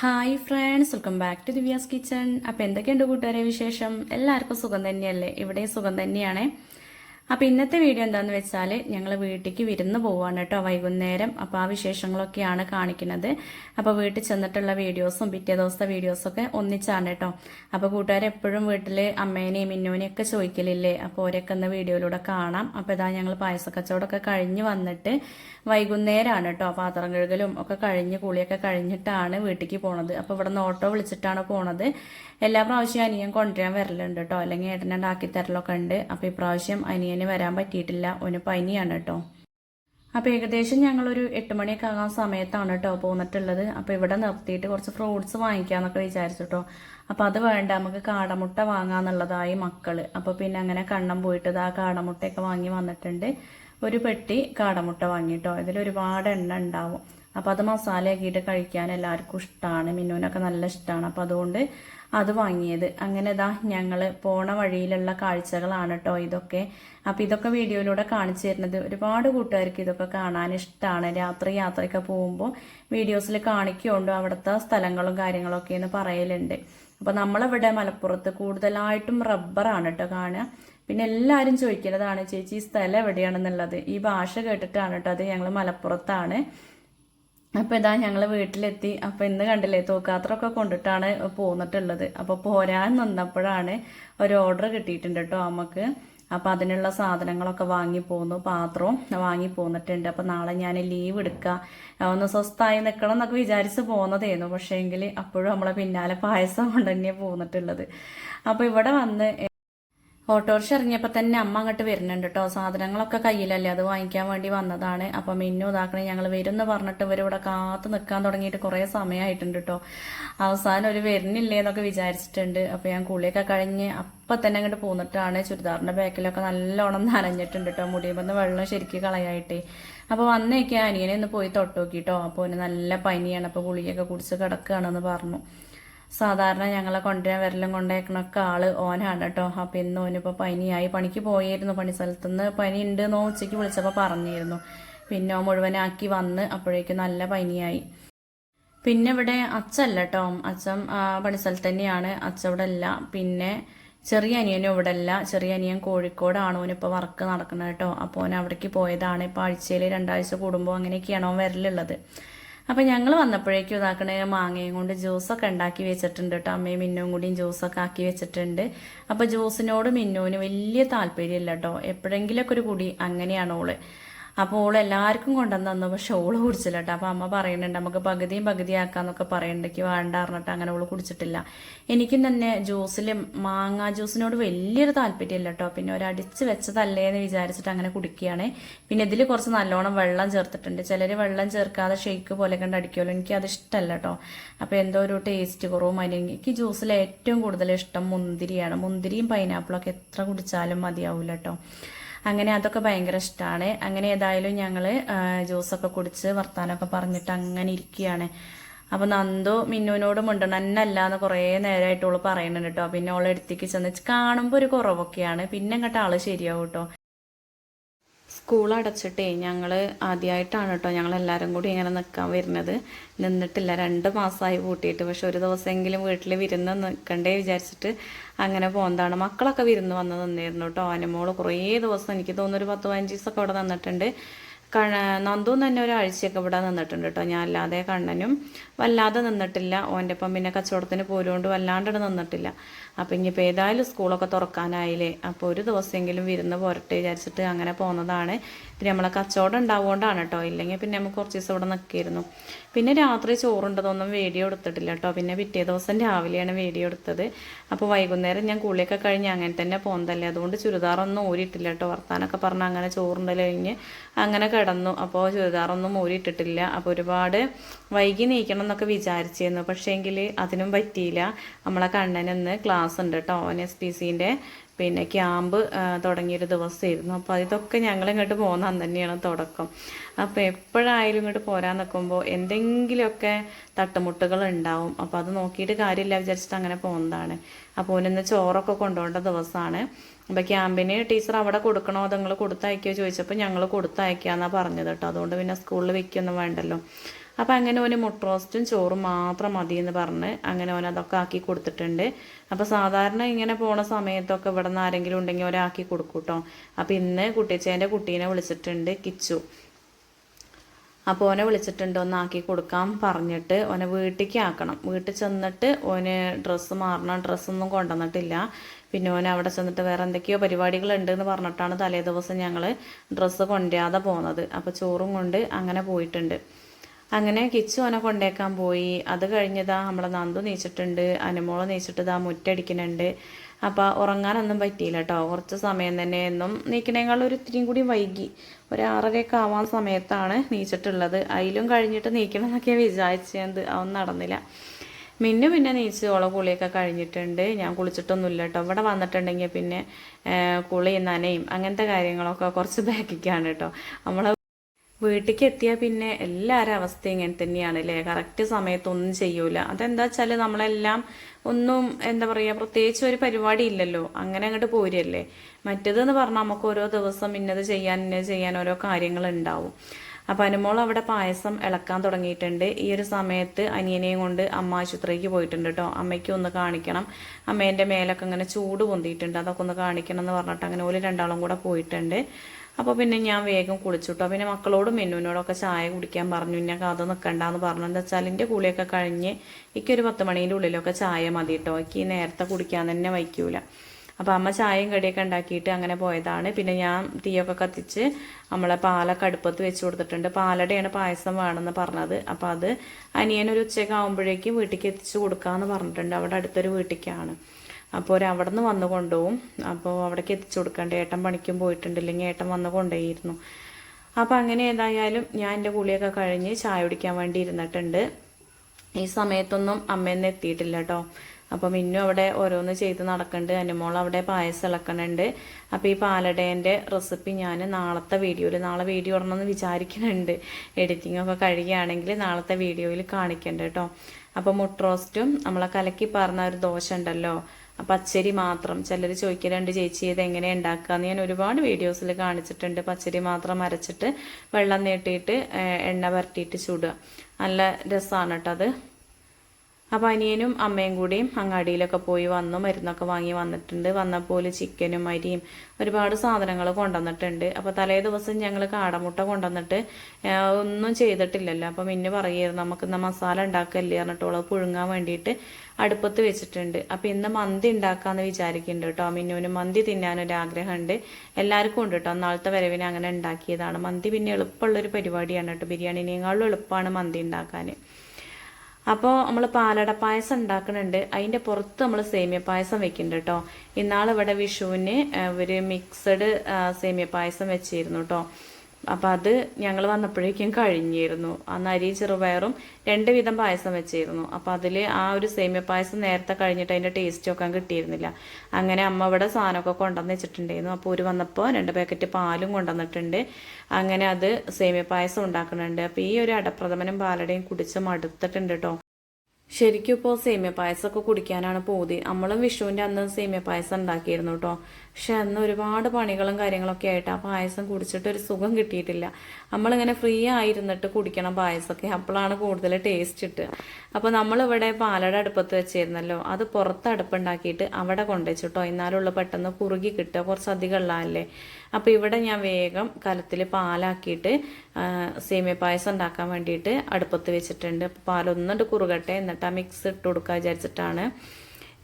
Hi friends welcome back to Divya's kitchen അപ്പോൾ എന്തൊക്കെയുണ്ട് കൂട്ടുകാരെ വിശേഷം? എല്ലാവർക്കും സുഖം തന്നെയല്ലേ? ഇവിടെയും സുഖം തന്നെയാണ്. അപ്പോൾ ഇന്നത്തെ വീഡിയോ എന്താണെന്ന് വെച്ചാൽ ഞങ്ങൾ വീട്ടിലേക്ക് വിരുന്ന് പോവാണ് കേട്ടോ വൈകുന്നേരം. അപ്പോൾ ആ വിശേഷങ്ങളൊക്കെയാണ് കാണിക്കുന്നത്. അപ്പോൾ വീട്ടിൽ ചെന്നിട്ടുള്ള വീഡിയോസും പിറ്റേ ദിവസത്തെ വീഡിയോസൊക്കെ ഒന്നിച്ചാണ് കേട്ടോ അപ്പോൾ കൂട്ടുകാർ എപ്പോഴും വീട്ടിൽ അമ്മേനെയും മിന്നുവിനെയും ഒക്കെ ചോദിക്കലില്ലേ? അപ്പോൾ ഓരൊക്കെ ഒന്ന് വീഡിയോയിലൂടെ കാണാം. അപ്പോൾ ഇതാ ഞങ്ങൾ പായസക്കച്ചവടമൊക്കെ കഴിഞ്ഞ് വന്നിട്ട് വൈകുന്നേരമാണ് കേട്ടോ പാത്രം കഴുകലും ഒക്കെ കഴിഞ്ഞ് കുളിയൊക്കെ കഴിഞ്ഞിട്ടാണ് വീട്ടിലേക്ക് പോണത്. അപ്പോൾ ഇവിടെ നിന്ന് ഓട്ടോ വിളിച്ചിട്ടാണ് പോണത്. എല്ലാ പ്രാവശ്യവും അനിയൻ കൊണ്ടുവരാൻ വരലുണ്ട് കേട്ടോ അല്ലെങ്കിൽ ഏട്ടനുണ്ടാക്കി തരലൊക്കെ ഉണ്ട്. അപ്പോൾ ഇപ്രാവശ്യം അനിയന് വരാൻ പറ്റിയിട്ടില്ല. ഒന്ന് പനിയാണ് കേട്ടോ അപ്പോൾ ഏകദേശം ഞങ്ങളൊരു എട്ട് മണിയൊക്കെ ആകാൻ സമയത്താണ് കേട്ടോ പോന്നിട്ടുള്ളത്. അപ്പോൾ ഇവിടെ നിർത്തിയിട്ട് കുറച്ച് ഫ്രൂട്ട്സ് വാങ്ങിക്കാന്നൊക്കെ വിചാരിച്ചു കേട്ടോ അപ്പോൾ അത് വേണ്ട നമുക്ക് കാടമുട്ട വാങ്ങാന്നുള്ളതായി മക്കൾ. അപ്പോൾ പിന്നെ അങ്ങനെ കണ്ണം പോയിട്ട് ആ കാടമുട്ടയൊക്കെ വാങ്ങി വന്നിട്ടുണ്ട്. ഒരു പെട്ടി കാടമുട്ട വാങ്ങി വാങ്ങിട്ടോ ഇതിൽ ഒരുപാട് എണ്ണ ഉണ്ടാവും. അപ്പോൾ അത് മസാലയാക്കിയിട്ട് കഴിക്കാൻ എല്ലാവർക്കും ഇഷ്ടമാണ് മിന്നുവിനൊക്കെ നല്ല ഇഷ്ടമാണ് അപ്പോൾ അതുകൊണ്ട് അത് വാങ്ങിയത്. അങ്ങനെ ഇതാ ഞങ്ങൾ പോണ വഴിയിലുള്ള കാഴ്ചകളാണ് കേട്ടോ ഇതൊക്കെ. അപ്പോൾ ഇതൊക്കെ വീഡിയോയിലൂടെ കാണിച്ചു തരുന്നത്. ഒരുപാട് കൂട്ടുകാർക്ക് ഇതൊക്കെ കാണാൻ ഇഷ്ടമാണ് രാത്രി യാത്രയൊക്കെ പോകുമ്പോൾ വീഡിയോസിൽ കാണിക്കുകൊണ്ടോ അവിടുത്തെ സ്ഥലങ്ങളും കാര്യങ്ങളൊക്കെ എന്ന് പറയലുണ്ട്. അപ്പോൾ നമ്മളിവിടെ മലപ്പുറത്ത് കൂടുതലായിട്ടും റബ്ബറാണ് കേട്ടോ കാണുക. പിന്നെ എല്ലാവരും ചോദിക്കുന്നതാണ് ചേച്ചി ഈ സ്ഥലം എവിടെയാണെന്നുള്ളത്? ഈ ഭാഷ കേട്ടിട്ടാണ് കേട്ടോ അത് ഞങ്ങൾ മലപ്പുറത്താണ്. അപ്പോൾ ഇതാ ഞങ്ങൾ വീട്ടിലെത്തി. അപ്പോൾ ഇന്ന് കണ്ടില്ലേ തൂക്കാത്രമൊക്കെ കൊണ്ടിട്ടാണ് പോന്നിട്ടുള്ളത്. അപ്പോൾ പോരാൻ നിന്നപ്പോഴാണ് ഒരു ഓർഡർ കിട്ടിയിട്ടുണ്ട് കേട്ടോ നമുക്ക് അപ്പോൾ അതിനുള്ള സാധനങ്ങളൊക്കെ വാങ്ങി പോന്നു പാത്രവും വാങ്ങി പോന്നിട്ടുണ്ട്. അപ്പോൾ നാളെ ഞാൻ ലീവ് എടുക്കുക ഒന്ന് സ്വസ്ഥായി നിൽക്കണം എന്നൊക്കെ വിചാരിച്ച് പോകുന്നതായിരുന്നു പക്ഷേ അപ്പോഴും നമ്മളെ പിന്നാലെ പായസം കൊണ്ട് പോന്നിട്ടുള്ളത്. അപ്പോൾ ഇവിടെ വന്ന് ഓട്ടോറിക്ഷ ഇറങ്ങിയപ്പോൾ തന്നെ അമ്മ അങ്ങോട്ട് വരുന്നുണ്ട് കേട്ടോ സാധനങ്ങളൊക്കെ കയ്യിലല്ലേ? അത് വാങ്ങിക്കാൻ വേണ്ടി വന്നതാണ്. അപ്പം മിന്നു ഇതാക്കണേ ഞങ്ങൾ വരുമെന്ന് പറഞ്ഞിട്ട് ഇവരിവിടെ കാത്തു നിൽക്കാൻ തുടങ്ങിയിട്ട് കുറേ സമയമായിട്ടുണ്ട് കേട്ടോ അവസാനം ഒരു വരുന്നില്ലേ എന്നൊക്കെ വിചാരിച്ചിട്ടുണ്ട്. അപ്പോൾ ഞാൻ കുളിയൊക്കെ കഴിഞ്ഞ് അപ്പം തന്നെ അങ്ങോട്ട് പോന്നിട്ടാണ് ചുരിദാറിന്റെ ബാക്കിലൊക്കെ നല്ലോണം നനഞ്ഞിട്ടുണ്ട് കേട്ടോ മുടിയുമ്പോൾ വെള്ളം ശരിക്കും കളയായിട്ട്. അപ്പോൾ വന്നേക്ക് അനിയനെ ഒന്ന് പോയി തൊട്ടോക്കിട്ടോ അപ്പോൾ നല്ല പനിയാണ്. അപ്പോൾ ഗുളിയൊക്കെ കുടിച്ച് കിടക്കുകയാണെന്ന് പറഞ്ഞു. സാധാരണ ഞങ്ങളെ കൊണ്ടുവരാൻ വരലും കൊണ്ടേക്കണൊക്കെ ആൾ ഓനാണ് കേട്ടോ. അപ്പം ഇന്ന് ഓനിപ്പോൾ പനിയായി. പണിക്ക് പോയിരുന്നു പണി സ്ഥലത്തുനിന്ന്. പനി ഉണ്ട് എന്നോ ഉച്ചയ്ക്ക് വിളിച്ചപ്പോൾ പറഞ്ഞിരുന്നു. പിന്നെ മുഴുവനാക്കി വന്ന് അപ്പോഴേക്കും നല്ല പനിയായി. പിന്നെ ഇവിടെ അച്ഛല്ല കേട്ടോ. അച്ഛൻ പണിസ്ഥലത്ത് തന്നെയാണ്. അച്ഛ ഇവിടെ അല്ല പിന്നെ ചെറിയ അനിയനും ഇവിടെ അല്ല ചെറിയ അനിയൻ കോഴിക്കോടാണ് ഓനിപ്പോൾ വർക്ക് നടക്കുന്നത് കേട്ടോ. അപ്പോൾ ഓൻ അവിടേക്ക് പോയതാണ്. ഇപ്പോൾ ആഴ്ചയിൽ രണ്ടാഴ്ച കൂടുമ്പോൾ അങ്ങനെയൊക്കെയാണ് വരലുള്ളത്. അപ്പം ഞങ്ങൾ വന്നപ്പോഴേക്കും ഇതാക്കണ മാങ്ങയും കൊണ്ട് ജ്യൂസൊക്കെ ഉണ്ടാക്കി വെച്ചിട്ടുണ്ട് കേട്ടോ അമ്മയും മിന്നും കൂടിയും ജ്യൂസൊക്കെ ആക്കി വെച്ചിട്ടുണ്ട്. അപ്പോൾ ജ്യൂസിനോട് മിന്നുവിന് വലിയ താല്പര്യമില്ല കേട്ടോ എപ്പോഴെങ്കിലൊക്കെ ഒരു കുടി അങ്ങനെയാണ് ഓൾ. അപ്പോൾ എല്ലാവർക്കും കൊണ്ടുവന്ന് തന്നു. പക്ഷെ ഓൾ കുടിച്ചില്ല കേട്ടോ. അമ്മ പറയുന്നുണ്ട് നമുക്ക് പകുതിയും പകുതിയാക്കാന്നൊക്കെ പറയുന്നുണ്ടെങ്കിൽ വേണ്ട പറഞ്ഞിട്ട് അങ്ങനെ ഓൾ കുടിച്ചിട്ടില്ല. എനിക്കും തന്നെ ജ്യൂസിൽ മാങ്ങ ജ്യൂസിനോട് വലിയൊരു താല്പര്യമില്ല കേട്ടോ. പിന്നെ ഒരടിച്ച് വെച്ചതല്ലേ എന്ന് വിചാരിച്ചിട്ട് അങ്ങനെ കുടിക്കുകയാണ്. പിന്നെ ഇതിൽ കുറച്ച് നല്ലോണം വെള്ളം ചേർത്തിട്ടുണ്ട്. ചിലർ വെള്ളം ചേർക്കാതെ ഷെയ്ക്ക് പോലെ കണ്ട് അടിക്കുമല്ലോ. എനിക്ക് അത് ഇഷ്ടമല്ല കേട്ടോ. അപ്പോൾ എന്തോ ഒരു ടേസ്റ്റ് കുറവും അതിന്. എനിക്ക് ജ്യൂസിൽ ഏറ്റവും കൂടുതൽ ഇഷ്ടം മുന്തിരിയാണ്. മുന്തിരിയും പൈനാപ്പിളൊക്കെ എത്ര കുടിച്ചാലും മതിയാവില്ല കേട്ടോ. അങ്ങനെ അതൊക്കെ ഭയങ്കര ഇഷ്ടമാണ് അങ്ങനെ ഏതായാലും ഞങ്ങൾ ജ്യൂസൊക്കെ കുടിച്ച് വർത്താനമൊക്കെ പറഞ്ഞിട്ട് അങ്ങനെ ഇരിക്കുകയാണ് അപ്പൊ നന്ദു മിന്നുവിനോട് മിണ്ടണം. എന്നല്ല എന്ന് കുറേ നേരമായിട്ട് ഓൾ പറയുന്നുണ്ട് കേട്ടോ പിന്നെ ഓളെ അടുത്തേക്ക് ചെന്ന് കാണുമ്പോൾ ഒരു കുറവൊക്കെയാണ്. പിന്നെ അങ്ങോട്ട് ആൾ ശരിയാവും കേട്ടോ സ്കൂൾ അടച്ചിട്ടേ ഞങ്ങൾ ആദ്യമായിട്ടാണ് കേട്ടോ ഞങ്ങൾ എല്ലാവരും കൂടി ഇങ്ങനെ നിൽക്കാൻ വരുന്നത്. നിന്നിട്ടില്ല. രണ്ട് മാസമായി പൂട്ടിയിട്ട്. പക്ഷെ ഒരു ദിവസമെങ്കിലും വീട്ടിൽ വിരുന്ന് നിൽക്കണ്ടേ വിചാരിച്ചിട്ട് അങ്ങനെ പോകുന്നതാണ് മക്കളൊക്കെ വിരുന്ന് വന്ന് നിന്നിരുന്നു കേട്ടോ അനുമോൾ കുറേ ദിവസം എനിക്ക് തോന്നുന്നു ഒരു പത്ത് പതിനഞ്ച് ദിവസമൊക്കെ അവിടെ നിന്നിട്ടുണ്ട്. നന്ദു തന്നെ ഒരാഴ്ചയൊക്കെ ഇവിടെ നിന്നിട്ടുണ്ട് കേട്ടോ. ഞാൻ അല്ലാതെ കണ്ണനും വല്ലാതെ നിന്നിട്ടില്ല. ഓന്റെ ഒപ്പം പിന്നെ കച്ചവടത്തിന് പോരുകൊണ്ട് വല്ലാണ്ട് നിന്നിട്ടില്ല. അപ്പം ഇനിയിപ്പോൾ ഏതായാലും സ്കൂളൊക്കെ തുറക്കാനായില്ലേ? അപ്പോൾ ഒരു ദിവസമെങ്കിലും വിരുന്ന് പോരട്ടെ വിചാരിച്ചിട്ട് അങ്ങനെ പോകുന്നതാണ് പിന്നെ നമ്മളെ കച്ചവടം ഉണ്ടാവുകൊണ്ടാണ് കേട്ടോ. ഇല്ലെങ്കിൽ പിന്നെ നമുക്ക് കുറച്ച് ദിവസം ഇവിടെ നിൽക്കിയിരുന്നു. പിന്നെ രാത്രി ചോറുണ്ടതൊന്നും വീഡിയോ എടുത്തിട്ടില്ല കേട്ടോ പിന്നെ പിറ്റേ ദിവസം രാവിലെയാണ് വീഡിയോ എടുത്തത്. അപ്പോൾ വൈകുന്നേരം ഞാൻ കുളിയൊക്കെ കഴിഞ്ഞ് അങ്ങനെ തന്നെ പോകുന്നതല്ലേ അതുകൊണ്ട് ചുരിദാറൊന്നും ഊരിയിട്ടില്ല കേട്ടോ വർത്താനൊക്കെ പറഞ്ഞ് അങ്ങനെ ചോറുണ്ടല്ലോ കഴിഞ്ഞ് അങ്ങനെ കിടന്നു. അപ്പോൾ ചുരിദാറൊന്നും ഊരിയിട്ടിട്ടില്ല. അപ്പോൾ ഒരുപാട് വൈകി നീക്കണം എന്നൊക്കെ വിചാരിച്ചിരുന്നു പക്ഷേങ്കിൽ അതിനും പറ്റിയില്ല. നമ്മളെ കണ്ണനെന്ന് ക്ലാസ് ഉണ്ട് കേട്ടോ എൻ എസ് പി സിന്റെ പിന്നെ ക്യാമ്പ് തുടങ്ങിയൊരു ദിവസമായിരുന്നു. അപ്പോൾ അതൊക്കെ ഞങ്ങൾ ഇങ്ങോട്ട് പോകുന്ന അന്ന് തന്നെയാണ് തുടക്കം. അപ്പോൾ എപ്പോഴായാലും ഇങ്ങോട്ട് പോരാൻ നിൽക്കുമ്പോൾ എന്തെങ്കിലുമൊക്കെ തട്ടുമുട്ടുകൾ ഉണ്ടാവും. അപ്പോൾ അത് നോക്കിയിട്ട് കാര്യമില്ല വിചാരിച്ചിട്ട് അങ്ങനെ പോകുന്നതാണ്. അപ്പോൾ ഓനിന്ന് ചോറൊക്കെ കൊണ്ടുപോകേണ്ട ദിവസമാണ്. അപ്പോൾ ക്യാമ്പിന് ടീച്ചർ അവിടെ കൊടുക്കണോ നിങ്ങൾ കൊടുത്തയക്കോ ചോദിച്ചപ്പോൾ ഞങ്ങൾ കൊടുത്തയക്കാന്നാണ് പറഞ്ഞത് കേട്ടോ. അതുകൊണ്ട് പിന്നെ സ്കൂളിൽ വെക്കൊന്നും വേണ്ടല്ലോ. അപ്പോൾ അങ്ങനെ ഓന് മുട്ട റോസ്റ്റും ചോറും മാത്രം മതി എന്ന് പറഞ്ഞ് അങ്ങനെ ഓൻ അതൊക്കെ ആക്കി കൊടുത്തിട്ടുണ്ട്. അപ്പോൾ സാധാരണ ഇങ്ങനെ പോണ സമയത്തൊക്കെ ഇവിടെ നിന്ന് ആരെങ്കിലും ഉണ്ടെങ്കിൽ ഒരാക്കി കൊടുക്കും കേട്ടോ അപ്പോൾ ഇന്ന് കുട്ടിച്ചേന്റെ കുട്ടീനെ വിളിച്ചിട്ടുണ്ട് കിച്ചു. അപ്പോൾ ഓനെ വിളിച്ചിട്ടുണ്ട് ഒന്ന് ആക്കി കൊടുക്കാൻ പറഞ്ഞിട്ട് ഓനെ വീട്ടിലേക്ക് ആക്കണം. വീട്ടിൽ ചെന്നിട്ട് ഓന് ഡ്രസ്സ് മാറണം. ഡ്രസ്സൊന്നും കൊണ്ടുവന്നിട്ടില്ല. പിന്നെ ഓൻ അവിടെ ചെന്നിട്ട് വേറെ എന്തൊക്കെയോ പരിപാടികളുണ്ട് എന്ന് പറഞ്ഞിട്ടാണ് തലേ ദിവസം ഞങ്ങൾ ഡ്രസ്സ് കൊണ്ടുവരാതെ പോകുന്നത് അപ്പോൾ ചോറും കൊണ്ട് അങ്ങനെ പോയിട്ടുണ്ട്. അങ്ങനെ കിച്ചു കൊണ്ടേക്കാൻ പോയി. അത് കഴിഞ്ഞതാ നമ്മളെ നന്ദു നീച്ചിട്ടുണ്ട് അനുമോൾ നീച്ചിട്ട് ഇതാ മുറ്റടിക്കുന്നുണ്ട്. അപ്പോൾ ഉറങ്ങാനൊന്നും പറ്റിയില്ല കേട്ടോ കുറച്ച് സമയം തന്നെ എന്നും നീക്കണേക്കാൾ ഒരു ഇത്തിരിയും കൂടി വൈകി. ഒരു ആറരയൊക്കെ ആവാൻ സമയത്താണ് നീച്ചിട്ടുള്ളത്. അതിലും കഴിഞ്ഞിട്ട് നീക്കണം എന്നൊക്കെ വിചാരിച്ചത് അതൊന്നും നടന്നില്ല. മിന്നു പിന്നെ നീച്ച് ഓളെ കുളിയൊക്കെ കഴിഞ്ഞിട്ടുണ്ട്. ഞാൻ കുളിച്ചിട്ടൊന്നുമില്ല കേട്ടോ ഇവിടെ വന്നിട്ടുണ്ടെങ്കിൽ പിന്നെ കുളി നനയും അങ്ങനത്തെ കാര്യങ്ങളൊക്കെ കുറച്ച് ബാക്കിക്കാണ് കേട്ടോ നമ്മളെ വീട്ടിലേക്ക് എത്തിയാൽ പിന്നെ എല്ലാവരും അവസ്ഥ ഇങ്ങനെ തന്നെയാണ് അല്ലേ കറക്റ്റ് സമയത്തൊന്നും ചെയ്യൂല. അതെന്താ വെച്ചാൽ നമ്മളെല്ലാം ഒന്നും എന്താ പറയുക പ്രത്യേകിച്ച് ഒരു പരിപാടി ഇല്ലല്ലോ. അങ്ങനെ അങ്ങോട്ട് പോരല്ലേ? മറ്റേതെന്ന് പറഞ്ഞാൽ നമുക്ക് ഓരോ ദിവസം ഇന്നത് ചെയ്യാൻ ഇന്നത് ചെയ്യാൻ ഓരോ കാര്യങ്ങൾ ഉണ്ടാവും അപ്പം അനുമോൾ അവിടെ പായസം ഇളക്കാൻ തുടങ്ങിയിട്ടുണ്ട്. ഈ ഒരു സമയത്ത് അനിയനെയും കൊണ്ട് അമ്മ ആശുപത്രിക്ക് പോയിട്ടുണ്ട് കേട്ടോ അമ്മയ്ക്ക് ഒന്ന് കാണിക്കണം. അമ്മേന്റെ മേലൊക്കെ ഇങ്ങനെ ചൂട് പൊന്തിയിട്ടുണ്ട്. അതൊക്കെ ഒന്ന് കാണിക്കണം എന്ന് പറഞ്ഞിട്ട് അങ്ങനെ ഓൽ രണ്ടാളും കൂടെ പോയിട്ടുണ്ട്. അപ്പോൾ പിന്നെ ഞാൻ വേഗം കുളിച്ചുട്ടോ. പിന്നെ മക്കളോടും മെന്നുവിനോടൊക്കെ ചായ കുടിക്കാൻ പറഞ്ഞു. ഞാൻ കഥ നിൽക്കണ്ടെന്ന് പറഞ്ഞു. എന്താ വെച്ചാൽ എന്റെ കുളിയൊക്കെ കഴിഞ്ഞ് ഒരു പത്ത് മണീന്റെ ഉള്ളിലൊക്കെ ചായ മതി കേട്ടോ എനിക്ക് നേരത്തെ കുടിക്കാൻ തന്നെ വയ്ക്കൂല. അപ്പോൾ അമ്മ ചായയും കടിയൊക്കെ ഉണ്ടാക്കിയിട്ട് അങ്ങനെ പോയതാണ്. പിന്നെ ഞാൻ തീയൊക്കെ കത്തിച്ച് നമ്മളെ പാലൊക്കെ അടുപ്പത്ത് വെച്ച് കൊടുത്തിട്ടുണ്ട്. പാലടയാണ് പായസം വേണമെന്ന് പറഞ്ഞത്. അപ്പോൾ അത് അനിയനൊരു ഉച്ചയ്ക്ക് ആകുമ്പോഴേക്കും വീട്ടിലേക്ക് എത്തിച്ച് കൊടുക്കാമെന്ന് പറഞ്ഞിട്ടുണ്ട്. അവിടെ അടുത്തൊരു വീട്ടിലേക്കാണ് അപ്പോൾ അവർ അവിടെ നിന്ന് വന്ന് കൊണ്ടുപോകും അപ്പോൾ അവിടേക്ക് എത്തിച്ചു കൊടുക്കണ്ട? ഏട്ടൻ പണിക്കും പോയിട്ടുണ്ട് ഇല്ലെങ്കിൽ ഏട്ടൻ വന്ന് കൊണ്ടുപോയിരുന്നു. അപ്പോൾ അങ്ങനെ ഏതായാലും ഞാൻ എന്റെ കുളിയൊക്കെ കഴിഞ്ഞ് ചായ കുടിക്കാൻ വേണ്ടി ഇരുന്നിട്ടുണ്ട്. ഈ സമയത്തൊന്നും അമ്മയൊന്നും എത്തിയിട്ടില്ല കേട്ടോ. അപ്പം മിന്നു അവിടെ ഓരോന്ന് ചെയ്ത് നടക്കുന്നുണ്ട്. അനുമോൾ അവിടെ പായസം ഇളക്കണുണ്ട് അപ്പോൾ ഈ പാലടേന്റെ റെസിപ്പി ഞാൻ നാളത്തെ വീഡിയോയിൽ നാളെ വീഡിയോ ഇടണമെന്ന് വിചാരിക്കുന്നുണ്ട്. എഡിറ്റിംഗ് ഒക്കെ കഴിയുകയാണെങ്കിൽ നാളത്തെ വീഡിയോയിൽ കാണിക്കണ്ട കേട്ടോ. അപ്പോൾ മുട്ട റോസ്റ്റും നമ്മളെ കലക്കി പറഞ്ഞ ഒരു ദോശ ഉണ്ടല്ലോ. പച്ചരി മാത്രം. ചിലർ ചോദിക്കലുണ്ട് ചേച്ചി ഇത് എങ്ങനെ ഉണ്ടാക്കാന്ന്? ഞാൻ ഒരുപാട് വീഡിയോസിൽ കാണിച്ചിട്ടുണ്ട്. പച്ചരി മാത്രം അരച്ചിട്ട് വെള്ളം നീട്ടിയിട്ട് എണ്ണ പരട്ടിയിട്ട് ചൂടുക. നല്ല രസമാണ് കേട്ടോ അത്. അപ്പോൾ അനിയനും അമ്മയും കൂടിയും അങ്ങാടിയിലൊക്കെ പോയി വന്നു മരുന്നൊക്കെ വാങ്ങി വന്നിട്ടുണ്ട്. വന്നപ്പോൾ ചിക്കനും അരിയും ഒരുപാട് സാധനങ്ങൾ കൊണ്ടുവന്നിട്ടുണ്ട്. അപ്പോൾ തലേ ദിവസം ഞങ്ങൾ കാടമുട്ട കൊണ്ടുവന്നിട്ട് ഒന്നും ചെയ്തിട്ടില്ലല്ലോ. അപ്പോൾ മിന്നു പറയുമായിരുന്നു നമുക്ക് ഇന്ന് മസാല ഉണ്ടാക്കല്ലേ? പറഞ്ഞിട്ടുള്ളത് പുഴുങ്ങാൻ വേണ്ടിയിട്ട് അടുപ്പത്ത് വെച്ചിട്ടുണ്ട്. അപ്പോൾ ഇന്ന് മന്തി ഉണ്ടാക്കാമെന്ന് വിചാരിക്കുന്നുണ്ട് കേട്ടോ. മിന്നുവിന് മന്തി തിന്നാനൊരു ആഗ്രഹമുണ്ട്. എല്ലാവർക്കും ഉണ്ട് കേട്ടോ. നാളത്തെ വരവിന് അങ്ങനെ ഉണ്ടാക്കിയതാണ്. മന്തി പിന്നെ എളുപ്പമുള്ളൊരു പരിപാടിയാണ് കേട്ടോ. ബിരിയാണിനേക്കാളും എളുപ്പമാണ് മന്തി ഉണ്ടാക്കാൻ. അപ്പോൾ നമ്മൾ പാലട പായസം ഉണ്ടാക്കുന്നുണ്ട് അതിന്റെ പുറത്ത് നമ്മൾ സേമിയ പായസം വെക്കുന്നുണ്ട് കേട്ടോ ഇന്നാളിവിടെ വിഷുവിന് ഒരു മിക്സഡ് സേമിയ പായസം വെച്ചിരുന്നു കേട്ടോ അപ്പം അത് ഞങ്ങൾ വന്നപ്പോഴേക്കും കഴിഞ്ഞിരുന്നു. അന്ന് അരി ചെറുപയറും രണ്ട് വിധം പായസം വെച്ചിരുന്നു. അപ്പോൾ അതിൽ ആ ഒരു സേമിയ പായസം നേരത്തെ കഴിഞ്ഞിട്ട് അതിന്റെ ടേസ്റ്റ് ഒക്കെ കിട്ടിയിരുന്നില്ല. അങ്ങനെ അമ്മ ഇവിടെ സാധനമൊക്കെ കൊണ്ടുവന്ന് വെച്ചിട്ടുണ്ടായിരുന്നു. അപ്പോൾ ഒരു വന്നപ്പോൾ രണ്ട് പാക്കറ്റ് പാലും കൊണ്ടുവന്നിട്ടുണ്ട്. അങ്ങനെ അത് സേമിയ പായസം ഉണ്ടാക്കുന്നുണ്ട്. അപ്പോൾ ഈ ഒരു അടപ്രഥമനും പാലടയും കുടിച്ച് മടുത്തിട്ടുണ്ട് കേട്ടോ ശരിക്കും ഇപ്പോൾ സേമിയ പായസമൊക്കെ കുടിക്കാനാണ് പോതി. നമ്മളും വിഷുവിന്റെ അന്ന് സേമിയ പായസം ഉണ്ടാക്കിയിരുന്നു കേട്ടോ പക്ഷെ അന്ന് ഒരുപാട് പണികളും കാര്യങ്ങളൊക്കെ ആയിട്ട് ആ പായസം കുടിച്ചിട്ട് ഒരു സുഖം കിട്ടിയിട്ടില്ല. നമ്മളിങ്ങനെ ഫ്രീ ആയിരുന്നിട്ട് കുടിക്കണം പായസമൊക്കെ. അപ്പോഴാണ് കൂടുതൽ ടേസ്റ്റ് ഇട്ട്. അപ്പോൾ നമ്മളിവിടെ പാലട അടുപ്പത്ത് വെച്ചിരുന്നല്ലോ. അത് പുറത്ത് അടുപ്പുണ്ടാക്കിയിട്ട് അവിടെ കൊണ്ടുവച്ചിട്ടോ. എന്നാലുള്ള പെട്ടെന്ന് കുറുകി കിട്ടുക. കുറച്ചധികം ഉള്ളതല്ലേ. അപ്പോൾ ഇവിടെ ഞാൻ വേഗം കലത്തിൽ പാലാക്കിയിട്ട് സേമിയ പായസം ഉണ്ടാക്കാൻ വേണ്ടിയിട്ട് അടുപ്പത്ത് വെച്ചിട്ടുണ്ട്. അപ്പോൾ പാലൊന്നുണ്ട് കുറുകട്ടെ. എന്നിട്ട് ആ മിക്സ് ഇട്ട് കൊടുക്കുക വിചാരിച്ചിട്ടാണ്.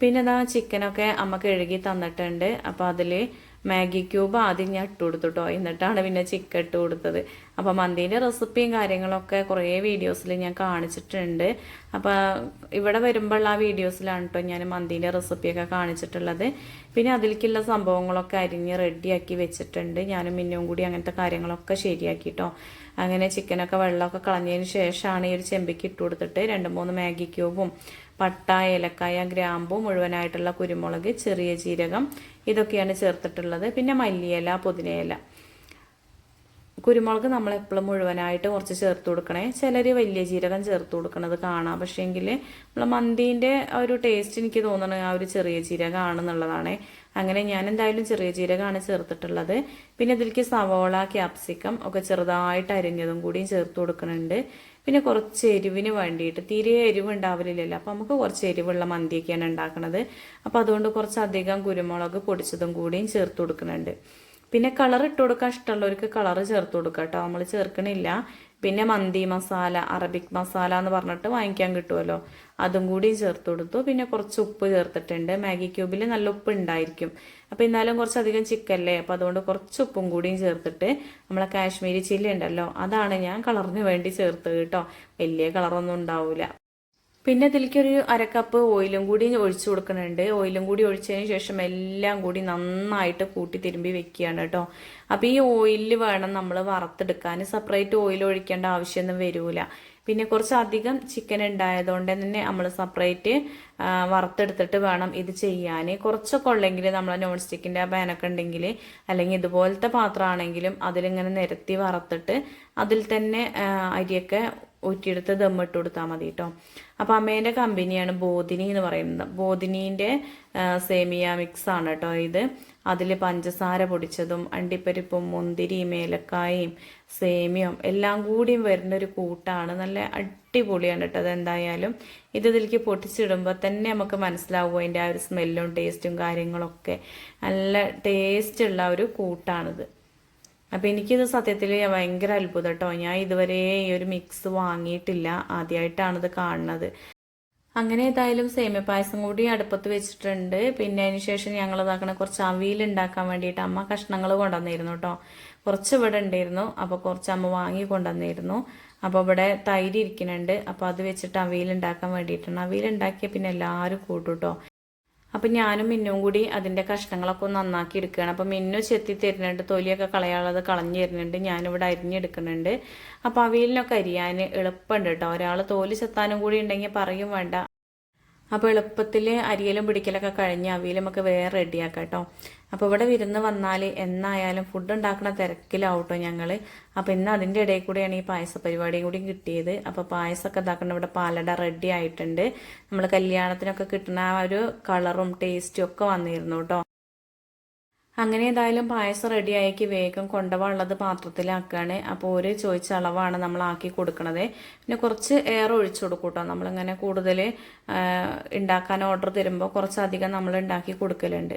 പിന്നെ ഇതാ ചിക്കനൊക്കെ അമ്മ കഴുകി തന്നിട്ടുണ്ട്. അപ്പോൾ അതിൽ മാഗി ക്യൂബ് ആദ്യം ഞാൻ ഇട്ട് കൊടുത്തു എന്നിട്ടാണ് പിന്നെ ചിക്കൻ ഇട്ട് കൊടുത്തത്. അപ്പോൾ മന്തിന്റെ റെസിപ്പിയും കാര്യങ്ങളൊക്കെ കുറേ വീഡിയോസിൽ ഞാൻ കാണിച്ചിട്ടുണ്ട്. അപ്പോൾ ഇവിടെ വരുമ്പോൾ ആ വീഡിയോസിലാണ് കേട്ടോ ഞാൻ മന്തിന്റെ റെസിപ്പിയൊക്കെ കാണിച്ചിട്ടുള്ളത്. പിന്നെ അതിലേക്കുള്ള സംഭവങ്ങളൊക്കെ അരിഞ്ഞ് റെഡിയാക്കി വെച്ചിട്ടുണ്ട്. ഞാനും മിന്നും കൂടി അങ്ങനത്തെ കാര്യങ്ങളൊക്കെ ശരിയാക്കി കേട്ടോ അങ്ങനെ ചിക്കനൊക്കെ വെള്ളമൊക്കെ കളഞ്ഞതിന് ശേഷമാണ് ഈ ഒരു ചെമ്പിക്ക് ഇട്ട് കൊടുത്തിട്ട് രണ്ട് മൂന്ന് മാഗി ക്യൂബും പട്ട ഏലക്കായ ഗ്രാമ്പു മുഴുവനായിട്ടുള്ള കുരുമുളക് ചെറിയ ജീരകം ഇതൊക്കെയാണ് ചേർത്തിട്ടുള്ളത്. പിന്നെ മല്ലിയില പുതിനയില. കുരുമുളക് നമ്മൾ എപ്പോഴും മുഴുവനായിട്ട് കുറച്ച് ചേർത്ത് കൊടുക്കണേ. ചിലർ വലിയ ജീരകം ചേർത്ത് കൊടുക്കണത് കാണാം. പക്ഷേങ്കിൽ നമ്മൾ മന്തീന്റെ ഒരു ടേസ്റ്റ് എനിക്ക് തോന്നുന്നത് ആ ഒരു ചെറിയ ജീരകമാണെന്നുള്ളതാണ് അങ്ങനെ ഞാൻ എന്തായാലും ചെറിയ ജീരകമാണ് ചേർത്തിട്ടുള്ളത്. പിന്നെ ഇതിലേക്ക് സവോള ക്യാപ്സിക്കം ഒക്കെ ചെറുതായിട്ട് അരിഞ്ഞതും കൂടിയും ചേർത്ത് കൊടുക്കുന്നുണ്ട് പിന്നെ കുറച്ച് എരിവിന് വേണ്ടിയിട്ട്. തീരെ എരിവ് ഉണ്ടാവില്ലല്ലോ അപ്പോൾ നമുക്ക് കുറച്ച് എരിവുള്ള മന്തിയൊക്കെയാണ് ഉണ്ടാക്കുന്നത് അപ്പോൾ അതുകൊണ്ട് കുറച്ച് അധികം കുരുമുളക് പൊടിച്ചതും കൂടിയും ചേർത്ത് കൊടുക്കുന്നുണ്ട്. പിന്നെ കളർ ഇട്ട് കൊടുക്കാൻ ഇഷ്ടമുള്ളവർക്ക് കളർ ചേർത്ത് കൊടുക്കുക കേട്ടോ. നമ്മൾ ചേർക്കണില്ല. പിന്നെ മന്തി മസാല അറബിക് മസാല എന്ന് പറഞ്ഞിട്ട് വാങ്ങിക്കാൻ കിട്ടുമല്ലോ. അതും കൂടി ചേർത്ത് കൊടുത്തു. പിന്നെ കുറച്ച് ഉപ്പ് ചേർത്തിട്ടുണ്ട്. മാഗി ക്യൂബിൽ നല്ല ഉപ്പ് ഉണ്ടായിരിക്കും. അപ്പോൾ എന്നാലും കുറച്ചധികം ചിക്കല്ലേ അപ്പോൾ അതുകൊണ്ട് കുറച്ച് ഉപ്പും കൂടിയും ചേർത്തിട്ട് നമ്മളെ കാശ്മീരി ചില്ലി ഉണ്ടല്ലോ അതാണ് ഞാൻ കളറിന് വേണ്ടി ചേർത്തത് കേട്ടോ. വലിയ കളറൊന്നും ഉണ്ടാവില്ല പിന്നെ ഇതിലേക്ക് ഒരു അരക്കപ്പ് ഓയിലും കൂടി ഒഴിച്ചു കൊടുക്കുന്നുണ്ട്. ഓയിലും കൂടി ഒഴിച്ചതിന് ശേഷം എല്ലാം കൂടി നന്നായിട്ട് കൂട്ടി തിരുമ്പി വെക്കുകയാണ് കേട്ടോ. അപ്പോൾ ഈ ഓയിലിൽ വേണം നമ്മൾ വറുത്തെടുക്കാൻ. സെപ്പറേറ്റ് ഓയിൽ ഒഴിക്കേണ്ട ആവശ്യമൊന്നും വരില്ല പിന്നെ കുറച്ചധികം ചിക്കൻ ഉണ്ടായതുകൊണ്ട് തന്നെ നമ്മൾ സെപ്പറേറ്റ് വറുത്തെടുത്തിട്ട് വേണം ഇത് ചെയ്യാൻ കുറച്ചൊക്കെ ഉള്ളെങ്കിൽ നമ്മൾ നോൺ സ്റ്റിക്കിന്റെ പാനൊക്കെ ഉണ്ടെങ്കിൽ അല്ലെങ്കിൽ ഇതുപോലത്തെ പാത്രമാണെങ്കിലും അതിലിങ്ങനെ നിരത്തി വറുത്തിട്ട് അതിൽ തന്നെ അരിയൊക്കെ ഊറ്റിയെടുത്ത് ദമ്മിട്ട് കൊടുത്താൽ മതി കേട്ടോ അപ്പോൾ അമ്മേന്റെ കമ്പനിയാണ് ബോധിനി എന്ന് പറയുന്നത്. ബോധിനീന്റെ സേമിയ മിക്സ് ആണ് കേട്ടോ ഇത്. അതിൽ പഞ്ചസാര പൊടിച്ചതും അണ്ടിപ്പരിപ്പും മുന്തിരിയും ഏലക്കായും സേമിയയും എല്ലാം കൂടിയും വരുന്ന ഒരു കൂട്ടാണ്. നല്ല അടിപൊളിയാണ് കേട്ടോ അതെന്തായാലും. ഇത് ഇതിലേക്ക് പൊട്ടിച്ചിടുമ്പോൾ തന്നെ നമുക്ക് മനസ്സിലാവും അതിന്റെ ആ ഒരു സ്മെല്ലും ടേസ്റ്റും കാര്യങ്ങളൊക്കെ. നല്ല ടേസ്റ്റുള്ള ഒരു കൂട്ടാണിത്. അപ്പോൾ എനിക്കിത് സത്യത്തിൽ ഭയങ്കര അത്ഭുതം കേട്ടോ ഞാൻ ഇതുവരെ ഈ ഒരു മിക്സ് വാങ്ങിയിട്ടില്ല. ആദ്യമായിട്ടാണ് ഇത് കാണുന്നത്. അങ്ങനെ ഏതായാലും സേമിയ പായസം കൂടി അടുപ്പത്ത് വെച്ചിട്ടുണ്ട്. പിന്നെ അതിന് ശേഷം ഞങ്ങൾ ഇതാക്കണ കുറച്ച് അവിയൽ ഉണ്ടാക്കാൻ വേണ്ടിയിട്ട് അമ്മ കഷ്ണങ്ങൾ കൊണ്ടുവന്നിരുന്നു കേട്ടോ കുറച്ച് ഇവിടെ ഉണ്ടായിരുന്നു. അപ്പോൾ കുറച്ച് അമ്മ വാങ്ങി കൊണ്ടുവന്നിരുന്നു. അപ്പോൾ ഇവിടെ തൈര് ഇരിക്കുന്നുണ്ട്. അപ്പോൾ അത് വെച്ചിട്ട് അവിയൽ ഉണ്ടാക്കാൻ വേണ്ടിയിട്ടാണ്. അവിയൽ ഉണ്ടാക്കിയ പിന്നെ എല്ലാവരും കൂട്ടും കേട്ടോ അപ്പം ഞാനും മിന്നും കൂടി അതിന്റെ കഷ്ണങ്ങളൊക്കെ ഒന്ന് നന്നാക്കി എടുക്കുകയാണ്. അപ്പം മിന്നു ചെത്തി തരുന്നുണ്ട് തൊലിയൊക്കെ കളയാനുള്ളത് കളഞ്ഞു തരുന്നുണ്ട് ഞാനിവിടെ അരിഞ്ഞെടുക്കുന്നുണ്ട്. അപ്പോൾ അവയിലിനൊക്കെ അരിയാൻ എളുപ്പമുണ്ട് കേട്ടോ. ഒരാൾ തോൽ ചെത്താനും കൂടി ഉണ്ടെങ്കിൽ പറയും വേണ്ട. അപ്പോൾ എളുപ്പത്തിൽ അരിയലും പിടിക്കലൊക്കെ കഴിഞ്ഞ് അവിയലും ഒക്കെ വേറെ റെഡിയാക്കാം കേട്ടോ. അപ്പോൾ ഇവിടെ വിരുന്ന് വന്നാൽ എന്നായാലും ഫുഡ് ഉണ്ടാക്കുന്ന തിരക്കിലാവട്ടോ ഞങ്ങൾ അപ്പോൾ ഇന്ന് അതിന്റെ ഇടയിൽ കൂടെയാണ് ഈ പായസ പരിപാടിയും കൂടി കിട്ടിയത്. അപ്പോൾ പായസമൊക്കെ ഇതാക്കുന്ന ഇവിടെ പാലട റെഡി ആയിട്ടുണ്ട്. നമ്മൾ കല്യാണത്തിനൊക്കെ കിട്ടുന്ന ആ ഒരു കളറും ടേസ്റ്റും ഒക്കെ വന്നിരുന്നു കേട്ടോ അങ്ങനെ ഏതായാലും പായസം റെഡിയാക്കി വേഗം കൊണ്ടുപോകാനുള്ളത് പാത്രത്തിലാക്കുകയാണ് അപ്പോൾ ഒരു ചോദിച്ച അളവാണ് നമ്മൾ ആക്കി കൊടുക്കണത്. പിന്നെ കുറച്ച് എയർ ഒഴിച്ചു കൊടുക്കും കേട്ടോ നമ്മളിങ്ങനെ കൂടുതൽ ഉണ്ടാക്കാൻ ഓർഡർ തരുമ്പോൾ കുറച്ചധികം നമ്മൾ ഉണ്ടാക്കി കൊടുക്കലുണ്ട്.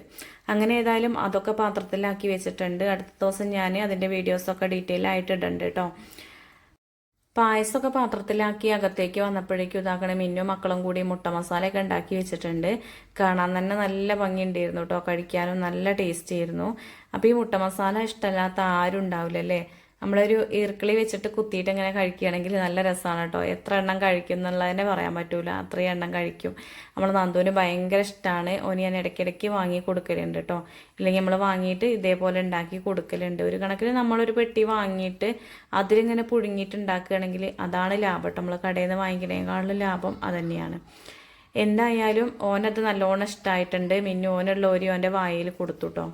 അങ്ങനെ ഏതായാലും അതൊക്കെ പാത്രത്തിലാക്കി വെച്ചിട്ടുണ്ട്. അടുത്ത ദിവസം ഞാൻ അതിന്റെ വീഡിയോസൊക്കെ ഡീറ്റെയിൽ ആയിട്ട് കേട്ടോ പായസമൊക്കെ പാത്രത്തിലാക്കി അകത്തേക്ക് വന്നപ്പോഴേക്കും ഇതാക്കണ മിന്നും മക്കളും കൂടി മുട്ട മസാലയൊക്കെ ഉണ്ടാക്കി വെച്ചിട്ടുണ്ട്. കാണാൻ തന്നെ നല്ല ഭംഗിയുണ്ടായിരുന്നു കേട്ടോ കഴിക്കാനും നല്ല ടേസ്റ്റ് ആയിരുന്നു. അപ്പോൾ ഈ മുട്ട മസാല ഇഷ്ടമല്ലാത്ത ആരും ഉണ്ടാവില്ലല്ലേ? നമ്മളൊരു ഈർക്കിളി വെച്ചിട്ട് കുത്തിയിട്ട് ഇങ്ങനെ കഴിക്കുകയാണെങ്കിൽ നല്ല രസമാണ് കേട്ടോ. എത്ര എണ്ണം കഴിക്കും എന്നുള്ളതിനെ പറയാൻ പറ്റൂല. അത്രയും എണ്ണം കഴിക്കും. നമ്മൾ നന്ദുവിന് ഭയങ്കര ഇഷ്ടമാണ് ഓന് ഞാൻ ഇടയ്ക്കിടയ്ക്ക് വാങ്ങി കൊടുക്കലുണ്ട് കേട്ടോ. ഇല്ലെങ്കിൽ നമ്മൾ വാങ്ങിയിട്ട് ഇതേപോലെ ഉണ്ടാക്കി കൊടുക്കലുണ്ട്. ഒരു കണക്കിന് നമ്മളൊരു പെട്ടി വാങ്ങിയിട്ട് അതിലിങ്ങനെ പുഴുങ്ങിയിട്ട് ഉണ്ടാക്കുകയാണെങ്കിൽ അതാണ് ലാഭം കേട്ടോ. നമ്മൾ കടയിൽ നിന്ന് വാങ്ങിക്കുന്നതിനേക്കാളും ലാഭം അതുതന്നെയാണ് എന്തായാലും ഓനത് നല്ലോണം ഇഷ്ടമായിട്ടുണ്ട് മിന്നു ഓനുള്ള ഒരു ഓന്റെ വായിൽ കൊടുത്തു കേട്ടോ.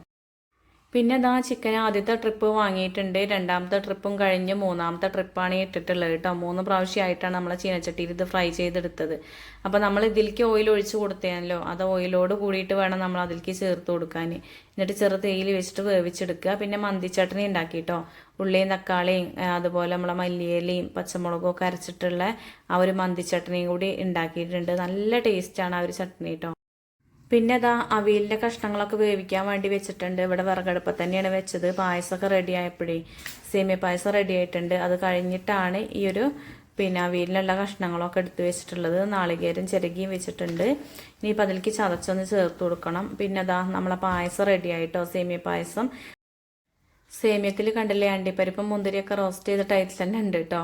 പിന്നെ ഇതാ ചിക്കൻ ആദ്യത്തെ ട്രിപ്പ് വാങ്ങിയിട്ടുണ്ട്. രണ്ടാമത്തെ ട്രിപ്പും കഴിഞ്ഞ് മൂന്നാമത്തെ ട്രിപ്പാണ് ഇട്ടിട്ടുള്ളത് കേട്ടോ. മൂന്ന് പ്രാവശ്യമായിട്ടാണ് നമ്മൾ ചീനച്ചട്ടിയിൽ ഇത് ഫ്രൈ ചെയ്തെടുത്തത്. അപ്പോൾ നമ്മൾ ഇതിലേക്ക് ഓയിൽ ഒഴിച്ച് കൊടുത്തേനല്ലോ. അത് ഓയിലോട് കൂടിയിട്ട് വേണം നമ്മൾ അതിലേക്ക് ചേർത്ത് കൊടുക്കാൻ. എന്നിട്ട് ചെറു തേയിൽ വെച്ചിട്ട് വേവിച്ചെടുക്കുക. പിന്നെ മന്തി ചട്ടണി ഉണ്ടാക്കിട്ടോ ഉള്ളിയും തക്കാളിയും അതുപോലെ നമ്മളെ മല്ലിയിലയും പച്ചമുളകും ഒക്കെ അരച്ചിട്ടുള്ള ആ ഒരു മന്തി ചട്ടണിയും കൂടി ഉണ്ടാക്കിയിട്ടുണ്ട്. നല്ല ടേസ്റ്റാണ് ആ ഒരു ചട്ടണി കേട്ടോ. പിന്നെ അതാ അവിയലിന്റെ കഷ്ണങ്ങളൊക്കെ വേവിക്കാൻ വേണ്ടി വെച്ചിട്ടുണ്ട്. ഇവിടെ വിറകടുപ്പത്ത് തന്നെയാണ് വെച്ചത്. പായസമൊക്കെ റെഡി ആയപ്പോഴേ സേമിയ പായസം റെഡി ആയിട്ടുണ്ട്. അത് കഴിഞ്ഞിട്ടാണ് ഈ ഒരു പിന്നെ അവിയലിനുള്ള കഷ്ണങ്ങളൊക്കെ എടുത്തു വെച്ചിട്ടുള്ളത്. നാളികേരം ചിരകിയും വെച്ചിട്ടുണ്ട്. ഇനിയിപ്പോൾ അതിലേക്ക് ചതച്ചൊന്ന് ചേർത്ത് കൊടുക്കണം. പിന്നെ അതാ നമ്മളെ പായസം റെഡി ആയിട്ടോ? സേമിയ പായസം. സേമിയത്തിൽ കണ്ടില്ലേ? അണ്ടിപ്പരിപ്പും മുന്തിരിയൊക്കെ റോസ്റ്റ് ചെയ്ത ടൈറ്റിൽ തന്നെ ഉണ്ട് കേട്ടോ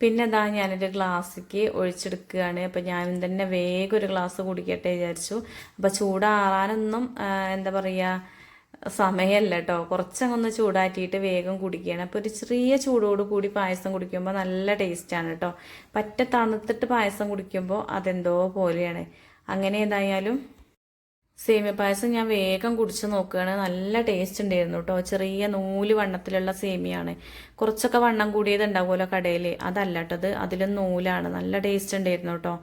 പിന്നെ ഇതാ ഞാനൊരു ഗ്ലാസ്സിക്ക് ഒഴിച്ചെടുക്കുകയാണ്. അപ്പം ഞാൻ തന്നെ വേഗം ഒരു ഗ്ലാസ് കുടിക്കട്ടെ വിചാരിച്ചു. അപ്പം ചൂടാറാനൊന്നും എന്താ പറയുക സമയമല്ല കേട്ടോ കുറച്ചങ്ങൊന്ന് ചൂടാറ്റിയിട്ട് വേഗം കുടിക്കുകയാണ്. അപ്പോൾ ഒരു ചെറിയ ചൂടോട് കൂടി പായസം കുടിക്കുമ്പോൾ നല്ല ടേസ്റ്റാണ് കേട്ടോ പറ്റ തണുത്തിട്ട് പായസം കുടിക്കുമ്പോൾ അതെന്തോ പോലെയാണ്. അങ്ങനെ ഏതായാലും സേമിയ പായസം ഞാൻ വേഗം കുടിച്ച് നോക്കുകയാണ്. നല്ല ടേസ്റ്റ് ഉണ്ടായിരുന്നു കേട്ടോ ചെറിയ നൂൽ വണ്ണത്തിലുള്ള സേമിയാണ്. കുറച്ചൊക്കെ വണ്ണം കൂടിയത് ഉണ്ടാവുമല്ലോ കടയിൽ അതല്ല കേട്ടത് അതിലും നൂലാണ്. നല്ല ടേസ്റ്റ് ഉണ്ടായിരുന്നു കേട്ടോ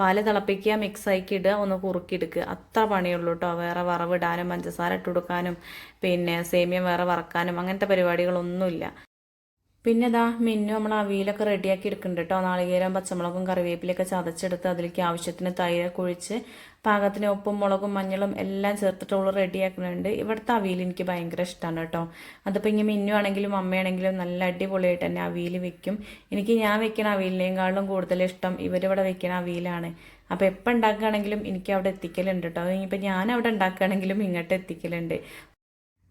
പാൽ തിളപ്പിക്കുക മിക്സ് ആക്കി ഇടുക ഒന്ന് കുറുക്കിയെടുക്കുക അത്ര പണിയുള്ളൂ കേട്ടോ വേറെ വറവിടാനും പഞ്ചസാര ഇട്ട് കൊടുക്കാനും പിന്നെ സേമിയ വേറെ വറക്കാനും അങ്ങനത്തെ പരിപാടികളൊന്നുമില്ല. പിന്നെ ഇതാ മിന്നു നമ്മൾ അവിയലൊക്കെ റെഡിയാക്കി എടുക്കുന്നുണ്ട് കേട്ടോ. നാളികേരം പച്ചമുളകും കറിവേപ്പിലൊക്കെ ചതച്ചെടുത്ത് അതിലേക്ക് ആവശ്യത്തിന് തൈര് കുഴിച്ച് പാകത്തിന് ഉപ്പും മുളകും മഞ്ഞളും എല്ലാം ചേർത്തിട്ട് ഉള്ള റെഡിയാക്കുന്നുണ്ട്. ഇവിടുത്തെ അവിയൽ എനിക്ക് ഭയങ്കര ഇഷ്ടമാണ് കേട്ടോ. അതിപ്പോൾ ഇങ്ങനെ മിന്നു ആണെങ്കിലും അമ്മയാണെങ്കിലും നല്ല അടിപൊളിയായിട്ട് തന്നെ അവിയൽ വെക്കും. എനിക്ക് ഞാൻ വെക്കുന്ന അവിയലിനേക്കാളും കൂടുതൽ ഇഷ്ടം ഇവരിവിടെ വെക്കുന്ന അവിയലാണ്. അപ്പോൾ എപ്പോൾ ഉണ്ടാക്കുകയാണെങ്കിലും എനിക്ക് അവിടെ എത്തിക്കലുണ്ട് കേട്ടോ. ഇനിയിപ്പോൾ ഞാൻ അവിടെ ഉണ്ടാക്കുകയാണെങ്കിലും ഇങ്ങോട്ട് എത്തിക്കലുണ്ട്.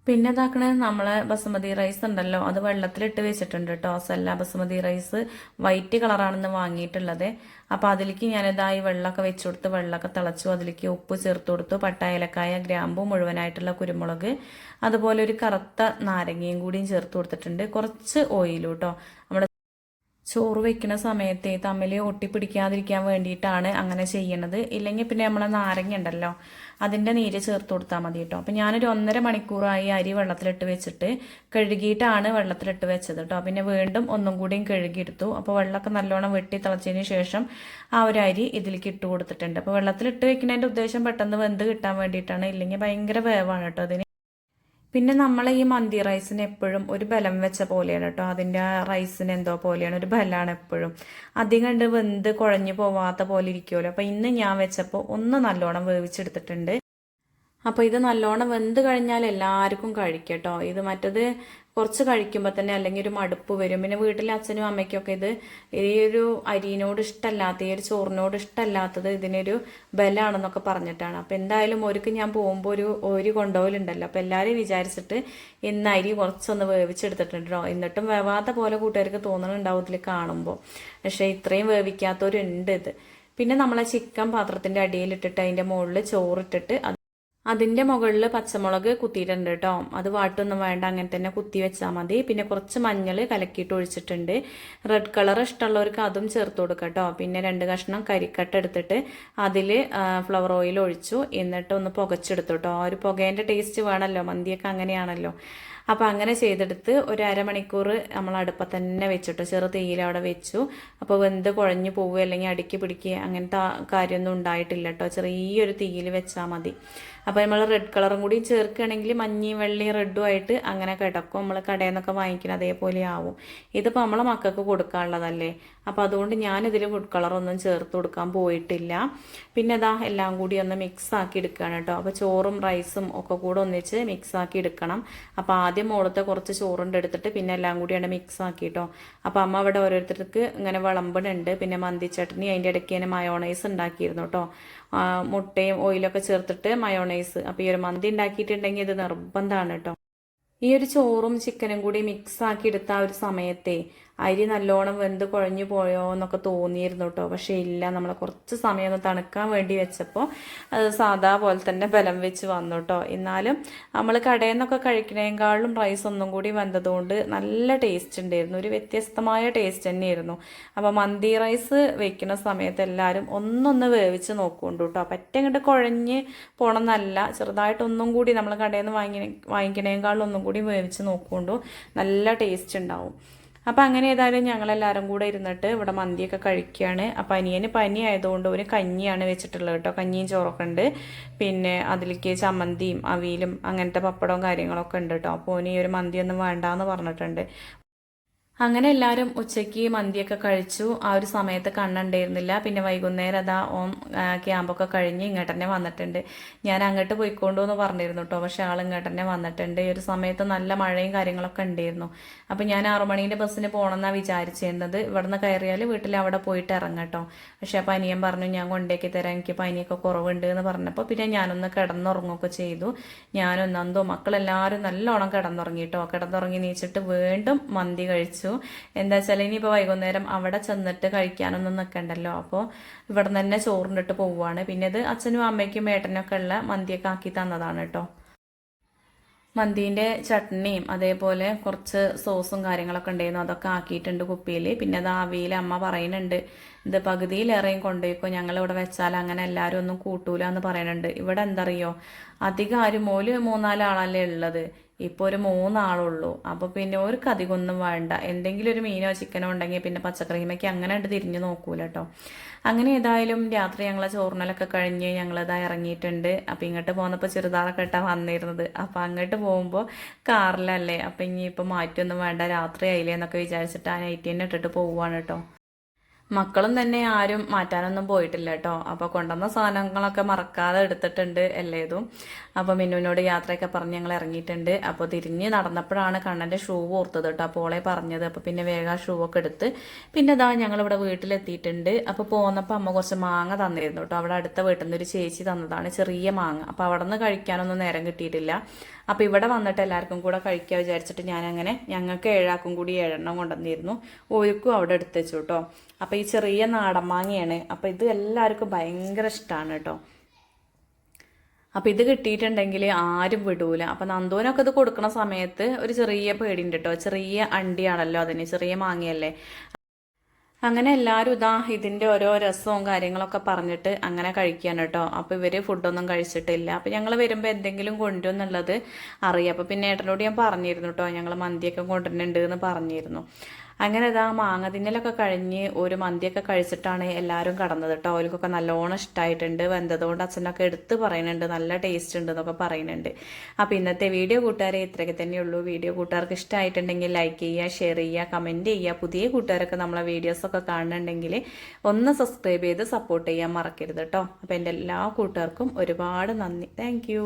പിന്നെ ഇതാക്കണേ നമ്മളെ ബസുമതി റൈസ് ഉണ്ടല്ലോ അത് വെള്ളത്തിലിട്ട് വെച്ചിട്ടുണ്ട് കേട്ടോ അസല്ല ബസുമതി റൈസ് വൈറ്റ് കളറാണെന്ന് വാങ്ങിയിട്ടുള്ളത്. അപ്പോൾ അതിലേക്ക് ഞാനിതായി വെള്ളമൊക്കെ വെച്ച് കൊടുത്ത് വെള്ളമൊക്കെ തിളച്ചു അതിലേക്ക് ഉപ്പ് ചേർത്ത് കൊടുത്തു. പട്ട ഏലക്കായ ഗ്രാമ്പു മുഴുവനായിട്ടുള്ള കുരുമുളക് അതുപോലെ ഒരു കറുത്ത നാരങ്ങയും കൂടിയും ചേർത്ത് കൊടുത്തിട്ടുണ്ട്. കുറച്ച് ഓയിലും കേട്ടോ നമ്മുടെ ചോറ് വെക്കുന്ന സമയത്ത് തമ്മിൽ ഒട്ടിപ്പിടിക്കാതിരിക്കാൻ വേണ്ടിയിട്ടാണ് അങ്ങനെ ചെയ്യണത്. ഇല്ലെങ്കിൽ പിന്നെ നമ്മളെ നാരങ്ങ ഉണ്ടല്ലോ അതിന്റെ നീര് ചേർത്ത് കൊടുത്താൽ മതി കേട്ടോ. അപ്പം ഞാനൊരു ഒന്നര മണിക്കൂറായി അരി വെള്ളത്തിലിട്ട് വെച്ചിട്ട് കഴുകിയിട്ടാണ് വെള്ളത്തിലിട്ട് വെച്ചത് കേട്ടോ. പിന്നെ വീണ്ടും ഒന്നും കൂടിയും കഴുകിയെടുത്തു. അപ്പോൾ വെള്ളമൊക്കെ നല്ലോണം വെട്ടി തിളച്ചതിന് ശേഷം ആ ഒരു അരി ഇതിലേക്ക് ഇട്ട് കൊടുത്തിട്ടുണ്ട്. അപ്പോൾ വെള്ളത്തിലിട്ട് വെക്കുന്നതിന്റെ ഉദ്ദേശം പെട്ടെന്ന് വെന്ത് കിട്ടാൻ വേണ്ടിയിട്ടാണ്. ഇല്ലെങ്കിൽ ഭയങ്കര വേവാണ് കേട്ടോ അതിന്. പിന്നെ നമ്മൾ ഈ മന്തി റൈസിന് എപ്പോഴും ഒരു ബലം വെച്ച പോലെയാണ് കേട്ടോ. അതിന്റെ റൈസിന് എന്തോ പോലെയാണ് ഒരു ബലമാണ് എപ്പോഴും. അധികം കണ്ട് വെന്ത് കുഴഞ്ഞു പോവാത്ത പോലെ ഇരിക്കുമല്ലോ അപ്പോൾ ഇന്ന് ഞാൻ വെച്ചപ്പോൾ ഒന്ന് നല്ലോണം വേവിച്ചെടുത്തിട്ടുണ്ട്. അപ്പോൾ ഇത് നല്ലോണം വെന്ത് കഴിഞ്ഞാൽ എല്ലാവർക്കും കഴിക്കട്ടോ ഇത് മറ്റത് കുറച്ച് കഴിക്കുമ്പോൾ തന്നെ അല്ലെങ്കിൽ ഒരു മടുപ്പ് വരും. പിന്നെ വീട്ടിലെ അച്ഛനും അമ്മയ്ക്കൊക്കെ ഇത് ഈ ഒരു അരിയിനോട് ഇഷ്ടമല്ലാത്ത ഈ ഒരു ചോറിനോട് ഇഷ്ടമല്ലാത്തത് ഇതിനൊരു ബലമാണെന്നൊക്കെ പറഞ്ഞിട്ടാണ്. അപ്പോൾ എന്തായാലും ഒരുക്ക് ഞാൻ പോകുമ്പോൾ ഒരു ഒരു കൊണ്ടുപോകലുണ്ടല്ലോ അപ്പോൾ എല്ലാവരെയും വിചാരിച്ചിട്ട് ഇന്ന് അരി കുറച്ചൊന്ന് വേവിച്ചെടുത്തിട്ടുണ്ടോ എന്നിട്ടും വേവാത്ത പോലെ കൂട്ടുകാർക്ക് തോന്നുന്നുണ്ടാവും കാണുമ്പോൾ പക്ഷേ ഇത്രയും വേവിക്കാത്തവരുണ്ട് ഇത്. പിന്നെ നമ്മളെ ചിക്കൻ പാത്രത്തിന്റെ അടിയിലിട്ടിട്ട് അതിന്റെ മുകളിൽ ചോറിട്ടിട്ട് അതിന്റെ മുകളിൽ പച്ചമുളക് കുത്തിയിട്ടുണ്ട് കേട്ടോ. അത് വാട്ടൊന്നും വേണ്ട അങ്ങനെ തന്നെ കുത്തി വെച്ചാൽ മതി. പിന്നെ കുറച്ച് മഞ്ഞൾ കലക്കിയിട്ട് ഒഴിച്ചിട്ടുണ്ട്. റെഡ് കളർ ഇഷ്ടമുള്ളവർക്ക് അതും ചേർത്ത് കൊടുക്കുക കേട്ടോ. പിന്നെ രണ്ട് കഷ്ണം കരിക്കട്ട എടുത്തിട്ട് അതിൽ ഫ്ലവർ ഓയിൽ ഒഴിച്ചു. എന്നിട്ട് ഒന്ന് പുകച്ചെടുത്തു കേട്ടോ. ഒരു പുകേന്റെ ടേസ്റ്റ് വേണമല്ലോ മന്തിയൊക്കെ അങ്ങനെയാണല്ലോ. അപ്പോൾ അങ്ങനെ ചെയ്തെടുത്ത് ഒരു അരമണിക്കൂർ നമ്മൾ അടുപ്പത്ത് തന്നെ വെച്ചിട്ടു. ചെറു തീയിൽ അവിടെ വെച്ചു. അപ്പോൾ വെന്ത് കുഴഞ്ഞു പോവുക അല്ലെങ്കിൽ അടുക്കി പിടിക്കുക അങ്ങനത്തെ കാര്യമൊന്നും ഉണ്ടായിട്ടില്ല കേട്ടോ. ചെറിയൊരു തീയിൽ വെച്ചാൽ മതി. അപ്പോൾ നമ്മൾ റെഡ് കളറും കൂടി ചേർക്കുകയാണെങ്കിൽ മഞ്ഞയും വെള്ളയും റെഡും ആയിട്ട് അങ്ങനെ കിടക്കും. നമ്മൾ കടയിൽ നിന്നൊക്കെ വാങ്ങിക്കണം അതേപോലെ ആവും. ഇതിപ്പോൾ നമ്മളെ മക്കൾക്ക് കൊടുക്കാനുള്ളതല്ലേ? അപ്പോൾ അതുകൊണ്ട് ഞാനിതിൽ ഫുഡ് കളറൊന്നും ചേർത്ത് കൊടുക്കാൻ പോയിട്ടില്ല. പിന്നെ അതാ എല്ലാം കൂടി ഒന്ന് മിക്സ് ആക്കി എടുക്കുകയാണ് കേട്ടോ. അപ്പോൾ ചോറും റൈസും ഒക്കെ കൂടെ ഒന്നിച്ച് മിക്സ് ആക്കി എടുക്കണം. അപ്പോൾ ആദ്യം മുകളത്തെ കുറച്ച് ചോറുണ്ട് എടുത്തിട്ട് പിന്നെ എല്ലാം കൂടി ആണ് മിക്സ് ആക്കി കേട്ടോ. അപ്പോൾ അമ്മ അവിടെ ഓരോരുത്തർക്ക് ഇങ്ങനെ വിളമ്പണുണ്ട്. പിന്നെ മന്തി ചട്നി അതിന്റെ ഇടയ്ക്ക് തന്നെ മയോണൈസ് ഉണ്ടാക്കിയിരുന്നു കേട്ടോ. മുട്ടയും ഓയിലൊക്കെ ചേർത്തിട്ട് മയോണൈസ് അപ്പോൾ ഈ ഒരു മന്തി ഉണ്ടാക്കിയിട്ടുണ്ടെങ്കിൽ ഇത് നിർബന്ധമാണ് കേട്ടോ ഈ ഒരു ചോറും ചിക്കനും കൂടി മിക്സ് ആക്കി എടുത്ത ആ ഒരു സമയത്തെ അരി നല്ലോണം വെന്ത് കുഴഞ്ഞു പോയോ എന്നൊക്കെ തോന്നിയിരുന്നു കേട്ടോ പക്ഷേ ഇല്ല നമ്മൾ കുറച്ച് സമയം ഒന്ന് തണുക്കാൻ വേണ്ടി വെച്ചപ്പോൾ അത് സാധാ പോലെ തന്നെ ബലം വെച്ച് വന്നു കേട്ടോ എന്നാലും നമ്മൾ കടയിൽ നിന്നൊക്കെ കഴിക്കണേക്കാളും റൈസ് ഒന്നും കൂടി വെന്തതുകൊണ്ട് നല്ല ടേസ്റ്റ് ഉണ്ടായിരുന്നു ഒരു വ്യത്യസ്തമായ ടേസ്റ്റ് തന്നെയായിരുന്നു. അപ്പോൾ മന്തി റൈസ് വെക്കുന്ന സമയത്ത് എല്ലാവരും ഒന്നൊന്ന് വേവിച്ച് നോക്കുന്നുണ്ട് കേട്ടോ പറ്റങ്ങോട്ട് കുഴഞ്ഞ് പോണമെന്നല്ല ചെറുതായിട്ടൊന്നും കൂടി നമ്മൾ കടയിൽ നിന്ന് വാങ്ങി വാങ്ങിക്കണേക്കാളും ഒന്നും കൂടി വേവിച്ച് നോക്കുകൊണ്ടു നല്ല ടേസ്റ്റ് ഉണ്ടാവും അപ്പോൾ അങ്ങനെ ഏതായാലും ഞങ്ങളെല്ലാവരും കൂടെ ഇരുന്നിട്ട് ഇവിടെ മന്തിയൊക്കെ കഴിക്കുകയാണ്. അപ്പോൾ അനിയന് പനി ആയതുകൊണ്ട് ഒരു കഞ്ഞിയാണ് വെച്ചിട്ടുള്ളത് കേട്ടോ. കഞ്ഞിയും ചോറൊക്കെ ഉണ്ട്. പിന്നെ അതിലേക്ക് ചമ്മന്തിയും അവിയലും അങ്ങനത്തെ പപ്പടവും കാര്യങ്ങളൊക്കെ ഉണ്ട് കേട്ടോ. അപ്പോൾ ഇനി ഒരു മന്തിയൊന്നും വേണ്ടാന്ന് പറഞ്ഞിട്ടുണ്ട്. അങ്ങനെ എല്ലാവരും ഉച്ചയ്ക്ക് മന്തിയൊക്കെ കഴിച്ചു. ആ ഒരു സമയത്ത് കണ്ണുണ്ടായിരുന്നില്ല. പിന്നെ വൈകുന്നേരം അതാ ഓം ക്യാമ്പൊക്കെ കഴിഞ്ഞ് ഇങ്ങോട്ട് തന്നെ വന്നിട്ടുണ്ട്. ഞാൻ അങ്ങോട്ട് പോയിക്കൊണ്ടു എന്ന് പറഞ്ഞിരുന്നു കേട്ടോ പക്ഷെ ആൾ ഇങ്ങോട്ട് തന്നെ വന്നിട്ടുണ്ട്. ഈ ഒരു സമയത്ത് നല്ല മഴയും കാര്യങ്ങളൊക്കെ ഉണ്ടായിരുന്നു. അപ്പം ഞാൻ ആറുമണീന്റെ ബസ്സിന് പോകണമെന്നാണ് വിചാരിച്ചിരുന്നത്. ഇവിടുന്ന് കയറിയാൽ വീട്ടിൽ അവിടെ പോയിട്ട് ഇറങ്ങട്ടോ പക്ഷെ അപ്പം അനിയൻ പറഞ്ഞു ഞാൻ കൊണ്ടേക്ക് തരാം. എനിക്ക് പനിയൊക്കെ കുറവുണ്ട് എന്ന് പറഞ്ഞപ്പോൾ പിന്നെ ഞാനൊന്ന് കിടന്നുറങ്ങുകയൊക്കെ ചെയ്തു. ഞാനൊന്നന്തോ മക്കളെല്ലാവരും നല്ലോണം കിടന്നുറങ്ങി കേട്ടോ കിടന്നുറങ്ങി നീച്ചിട്ട് വീണ്ടും മന്തി കഴിച്ചു. എന്താ വെച്ചാൽ ഇനിയിപ്പോൾ വൈകുന്നേരം അവിടെ ചെന്നിട്ട് കഴിക്കാനൊന്നും നിൽക്കണ്ടല്ലോ അപ്പോൾ ഇവിടെ തന്നെ ചോറിനിട്ട് പോവുകയാണ് പിന്നെ ഇത് അച്ഛനും അമ്മയ്ക്കും ഏട്ടനൊക്കെ ഉള്ള മന്തിയൊക്കെ ആക്കി തന്നതാണ് കേട്ടോ. മന്തീന്റെ ചട്നിയും അതേപോലെ കുറച്ച് സോസും കാര്യങ്ങളൊക്കെ ഉണ്ടായിരുന്നു. അതൊക്കെ ആക്കിയിട്ടുണ്ട് കുപ്പിയിൽ പിന്നെ അത് ആവിയിൽ അമ്മ പറയുന്നുണ്ട് ഇത് പകുതിയിലേറെയും കൊണ്ടുപോയിക്കോ. ഞങ്ങളിവിടെ വെച്ചാൽ അങ്ങനെ എല്ലാവരും ഒന്നും കൂട്ടൂല എന്ന് പറയുന്നുണ്ട്. ഇവിടെ എന്താ അറിയോ അധികം ആരും ഓൽ മൂന്നാലാളല്ലേ ഉള്ളത്. ഇപ്പോൾ ഒരു മൂന്നാളുള്ളൂ. അപ്പോൾ പിന്നെ ഒരു കതികൊന്നും വേണ്ട. എന്തെങ്കിലും ഒരു മീനോ ചിക്കനോ ഉണ്ടെങ്കിൽ പിന്നെ പച്ചക്കറിമയ്ക്ക് അങ്ങനെ ഉണ്ട് തിരിഞ്ഞു നോക്കൂല കേട്ടോ അങ്ങനെ ഏതായാലും രാത്രി ഞങ്ങളെ ചോറിനലൊക്കെ കഴിഞ്ഞ് ഞങ്ങളിതാ ഇറങ്ങിയിട്ടുണ്ട്. അപ്പം ഇങ്ങോട്ട് പോന്നപ്പോൾ ചെറുതാളൊക്കെ ഇട്ടാ വന്നിരുന്നത്. അപ്പോൾ അങ്ങോട്ട് പോകുമ്പോൾ കാറിലല്ലേ. അപ്പം ഇനിയിപ്പോൾ മാറ്റൊന്നും വേണ്ട. രാത്രി ആയില്ലേ എന്നൊക്കെ വിചാരിച്ചിട്ട് ആ നൈറ്റ് തന്നെ ഇട്ടിട്ട് പോവുകയാണ് കേട്ടോ മക്കളും തന്നെ ആരും മാറ്റാനൊന്നും പോയിട്ടില്ല കേട്ടോ. അപ്പോൾ കൊണ്ടുവന്ന സാധനങ്ങളൊക്കെ മറക്കാതെ എടുത്തിട്ടുണ്ട് എല്ലേതും. അപ്പോൾ മിന്നുവിനോട് യാത്രയൊക്കെ പറഞ്ഞ് ഞങ്ങൾ ഇറങ്ങിയിട്ടുണ്ട്. അപ്പോൾ തിരിഞ്ഞ് നടന്നപ്പോഴാണ് കണ്ണന്റെ ഷൂ ഓർത്തത് കേട്ടോ. അപ്പോൾ പറഞ്ഞത്. അപ്പോൾ പിന്നെ വേഗം ഷൂ ഒക്കെ എടുത്ത് പിന്നെ ഇതാ ഞങ്ങളിവിടെ വീട്ടിലെത്തിയിട്ടുണ്ട്. അപ്പോൾ പോന്നപ്പോൾ അമ്മ കുറച്ച് മാങ്ങ തന്നിരുന്നു കേട്ടോ. അവിടെ അടുത്ത വീട്ടിൽ നിന്ന് ഒരു ചേച്ചി തന്നതാണ് ചെറിയ മാങ്ങ. അപ്പോൾ അവിടെ നിന്ന് കഴിക്കാനൊന്നും നേരം കിട്ടിയിട്ടില്ല. അപ്പോൾ ഇവിടെ വന്നിട്ട് എല്ലാവർക്കും കൂടെ കഴിക്കുക വിചാരിച്ചിട്ട് ഞാനങ്ങനെ ഞങ്ങൾക്ക് ഏഴാക്കും കൂടി ഏഴെണ്ണം കൊണ്ടുവന്നിരുന്നു. ഒരുക്കും അവിടെ എടുത്തു വെച്ചു കേട്ടോ. അപ്പോൾ ഈ ചെറിയ നാടൻ മാങ്ങയാണ്. അപ്പോൾ ഇത് എല്ലാവർക്കും ഭയങ്കര ഇഷ്ടമാണ് കേട്ടോ അപ്പോൾ ഇത് കിട്ടിയിട്ടുണ്ടെങ്കിൽ ആരും വിടൂല. അപ്പോൾ നന്ദുവിനൊക്കെ ഇത് കൊടുക്കുന്ന സമയത്ത് ഒരു ചെറിയ പേടിയുണ്ട് കേട്ടോ ചെറിയ അണ്ടിയാണല്ലോ അതിന് ചെറിയ മാങ്ങയല്ലേ. അങ്ങനെ എല്ലാവരും ഇതാ ഇതിന്റെ ഓരോ രസവും കാര്യങ്ങളൊക്കെ പറഞ്ഞിട്ട് അങ്ങനെ കഴിക്കുകയാണ് കേട്ടോ അപ്പോൾ ഇവർ ഫുഡൊന്നും കഴിച്ചിട്ടില്ല. അപ്പോൾ ഞങ്ങൾ വരുമ്പോൾ എന്തെങ്കിലും കൊണ്ടുവന്നുള്ളത് അറിയാം. അപ്പോൾ പിന്നെ ഏട്ടനോട് ഞാൻ പറഞ്ഞിരുന്നു കേട്ടോ ഞങ്ങൾ മന്തിയൊക്കെ കൊണ്ടുവരുന്നുണ്ട് എന്ന് പറഞ്ഞിരുന്നു. അങ്ങനെ ഇതാ മാങ്ങ തിന്നലൊക്കെ കഴിഞ്ഞ് ഒരു മന്തിയൊക്കെ കഴിച്ചിട്ടാണ് എല്ലാവരും കടന്നത് കേട്ടോ അവർക്കൊക്കെ നല്ലോണം ഇഷ്ടമായിട്ടുണ്ട് വെന്തതുകൊണ്ട് അച്ഛനൊക്കെ എടുത്ത് പറയുന്നുണ്ട്. നല്ല ടേസ്റ്റ് ഉണ്ട് എന്നൊക്കെ പറയുന്നുണ്ട്. അപ്പോൾ ഇന്നത്തെ വീഡിയോ കൂട്ടുകാരെ ഇത്രയൊക്കെ തന്നെയുള്ളൂ വീഡിയോ കൂട്ടുകാർക്ക് ഇഷ്ടമായിട്ടുണ്ടെങ്കിൽ ലൈക്ക് ചെയ്യുക ഷെയർ ചെയ്യുക കമന്റ് ചെയ്യുക. പുതിയ കൂട്ടുകാരൊക്കെ നമ്മളെ വീഡിയോസൊക്കെ കാണുന്നുണ്ടെങ്കിൽ ഒന്ന് സബ്സ്ക്രൈബ് ചെയ്ത് സപ്പോർട്ട് ചെയ്യാൻ മറക്കരുത് കേട്ടോ അപ്പോൾ എന്റെ എല്ലാ കൂട്ടുകാർക്കും ഒരുപാട് നന്ദി. താങ്ക്